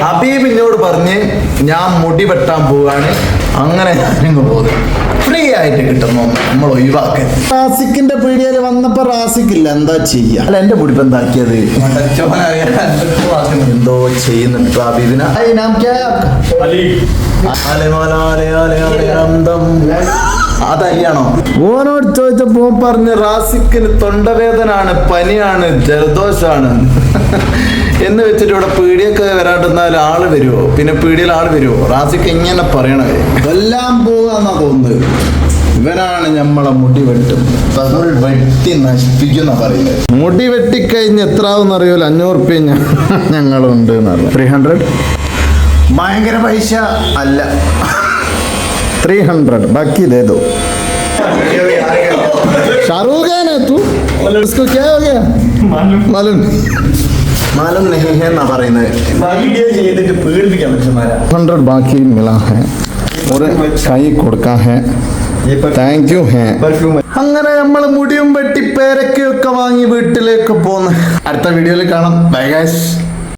ഹബീബ് എന്നോട് പറഞ്ഞ് ഞാൻ മുടി വെട്ടാൻ പോവാണ് അങ്ങനെ ഞാനിങ്ങ് പോകുന്നു ഫ്രീ ആയിട്ട് കിട്ടുന്നു നമ്മൾ ഒഴിവാക്കി റാസിക്കിന്റെ പീഡിയയിൽ വന്നപ്പോ റാസിക്കില്ല എന്താ ചെയ്യാ അല്ല എന്റെ മുടി ഇപ്പൊ എന്താക്കിയത് എന്തോ ചെയ്യുന്നുണ്ട് ഹബീബിനെ നാം ക്യാ മാല, അതല്ലാണോ ഓനോട് ചോദിച്ചപ്പോ പറഞ്ഞ് റാസിക്കിന് തൊണ്ടവേദനാണ് പനിയാണ് ജലദോഷാണ്. എന്ന് വെച്ചിട്ട് ഇവിടെ പീടിയൊക്കെ വരാണ്ടെന്നാൽ ആൾ വരുമോ പിന്നെ പീടിയിൽ ആൾ വരുമോ റാസിക്ക് എങ്ങനെ പറയണത് എല്ലാം പോകാന്നാ തോന്നുന്നത്. ഇവനാണ് നമ്മളെ മുടി വെട്ടും. വെട്ടി നശിപ്പിക്കുന്ന പറയുന്നത്. മുടി വെട്ടിക്കഴിഞ്ഞ് എത്ര ആവും അറിയൂല അഞ്ഞൂറ് റുപ്യ ഞങ്ങളുണ്ട് ത്രീ ഹൺഡ്രഡ് ഭയങ്കര പൈസ അല്ല. थ्री हंड्रेड बाकी दे दो शाहरुख है ना तू उसको क्या हो गया मालूम मालूम मालूम नहीं है ना പറയുന്നത് വീഡിയോ ചെയ്തിട്ട് പേടിപ്പിക്കാൻ മനുഷ്യന്മാരാ ഹൺഡ്രഡ് ബാക്കി മില ഹെ ഒരു കൈ കൊടുക്കാൻ ഹെ താങ്ക് യു ഹേ പെർഫ്യൂം അങ്ങനെ നമ്മൾ മുടിയും വെട്ടി പേരൊക്കെ ഒക്കെ വാങ്ങി വീട്ടിലേക്ക് പോന്ന് അടുത്ത വീഡിയോയിൽ കാണാം ബൈ ഗൈസ്